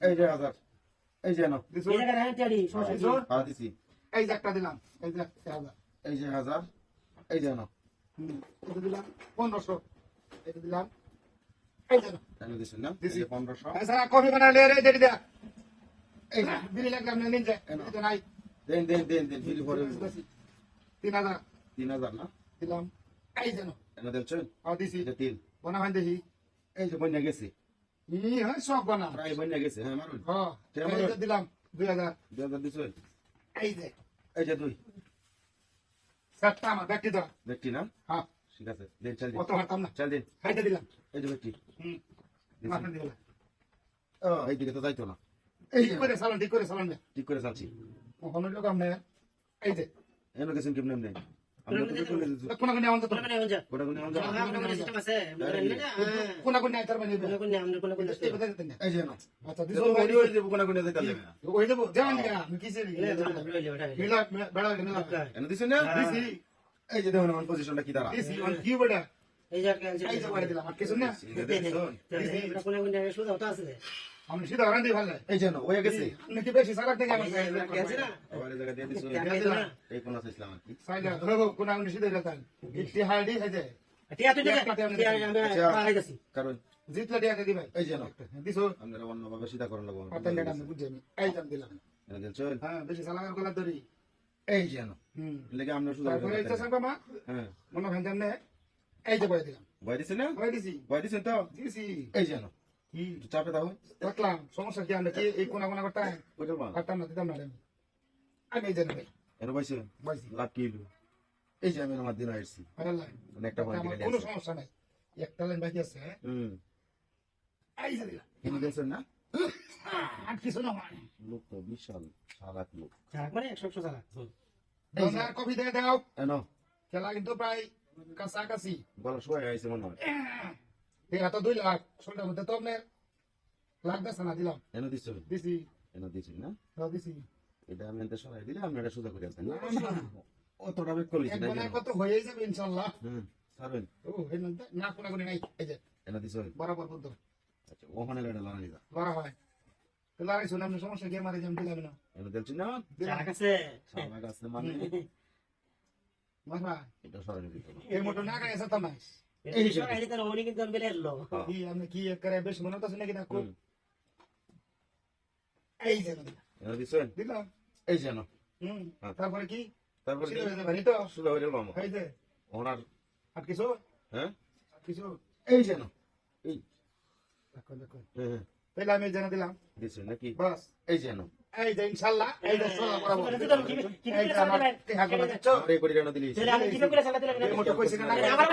এই যে হাজার এই যে এই। হ্যাঁ যে একটা দিলাম এই যে হাজার এই যে হাজার এই যে নাও হুম, এটা দিলাম পনেরোশো এটা দিলাম এই যে নাও। এনে দিছেন না দিছি। এই পনেরোশো কফি বানালে রে দেয়া এই না লাগলাম না নিন যায় নাই দেন দেন দেন দেন বিল ভরে তিন হাজার তিন হাজার না দিলাম এই যেন এনে দিচ্ছেন দিছি এই তিন বনা ভাই দেখি এই যে বন্যা গেছে ই হয় সব বনা প্রায় বন্যা গেছে হ্যাঁ মারুন। হ্যাঁ এই যে দিলাম দুই হাজার। দুই হাজার দিছেন এই যে। এই যে দুই। চারটা আমার ব্যাগটি ধর দেখছি না হ্যাঁ ঠিক আছে দেন চাল দিন। কত হারতাম না। চাল দিন। খাইতে দিলাম। এই যে ব্যক্তি হুম। মাথা দিলাম। ও এই দিকে তো যাইতো না। এই করে সালান ঠিক করে সালান ঠিক করে চালছি। ওখানে লোক আমরা এই যে। এনে গেছেন কেমন নেই? হ্যাঁ, হ্যাঁ। মানে এই যে আচ্ছা দেখুন পজিশনটা কি দাঁড়া কি বেড়া এই যে যে করে দিলাম আর কিছু কোনে কোনে সুদা ওটা আছে। আমি সিধা রান দি ভালো এই যে না ওই গেছে আপনি বেশি সারা থেকে আমার গেছে না? আবার এই জায়গা দিয়ে দিছো টাকা না? এই কোন আছে ইসলাম কি? সাইডা ধরবো কোন আমি সিধা হয়ে টিয়া টিয়া গেছি। কারণ জিতলা দিয়া ভাই এই যে দিছো? আমরা অন্যভাবে সিধা করার লাগবো পাতেন ডেটা আমি বুঝি আমি। এই দাম দিলাম। এনে দিছেন হ্যাঁ বেশি সালাগার গলা ধরি এই যে না হুম। লেগে আমরা শুধু তারপরে এই চাষা মা? হ্যাঁ। মনে হয় জানে এই যে বলে দিলাম। ভয় দিছেন না? বলে দিছি। ভয় দিছেন তো? দিছি। এই যে না কি? চাপে দাও। দেখলাম সমস্যা কি? আমরা কি এই কোনা কোনা করতে ওইটা মা কাটতাম না দিতাম না আমি আমি এই জানি ভাই এনে পাইছে বলছি লাভ কি? এই যে আমি আমার দিন আসছি। মানে একটা পয়েন্ট গেলে কোনো সমস্যা নাই। একটা লাইন বাকি আছে? হুম। এই দিলাম। কিনে দিয়েছেন না? আর কিছু না লোক তো বিশাল সালাক লোক। চালাক মানে একশো একশো চালাক। দোকান কফি দিয়ে দাও। এনো খেলা কিন্তু প্রায় কাছাকাছি। বলো সবাই আইছে মনে হয়। এরা তো দুই লাখ শোনটার মধ্যে তো আপনার লাখ দশ না দিলাম। এনে দিচ্ছ দিছি। এনে দিচ্ছি না? দিছি। এটা আমি এনতে সরাই দিলে আমি এটা সোজা করে আনতেন না? অতটা বেক করলিছি এক না কত হয়ে যাবে ইনশাল্লাহ। হুম সারবেন ও এই না না কোনা কোনে নাই এই যে। এনে দিচ্ছ বরাবর বন্ধ। আচ্ছা ওখানে গাড়ি লাগানি যা। লড়া হয়। তো লড়াই শুনে আপনি সমস্যা গিয়ে মারে যেমন দিলাম না। এনে দিচ্ছি না চালাক আছে। সালাক আছে মানে? মারা। এটা সরাই দিত এর মতো না গায়ে যেতাম না এই যে সবাই দিতে উনি কিন্তু বেলে এলো। কি আপনি কি এক করে বেশ মনে হচ্ছে নাকি না এই যে দিলাম। এই যে না হুম। তারপরে কি তারপর সিধা হয়ে যাবে, তো সোজা গেল আমার এই যে ওনার আর কিছু হ্যাঁ কিছু এই যে না এই দেখো দেখো তাহলে আমি জানা দিলাম দিচ্ছেন নাকি বাস এই যে না এই যে ইনশাল্লাহ এই যে সোলা যে আমার টেহা গুলো দিচ্ছ দিলি আমি করে না? আমার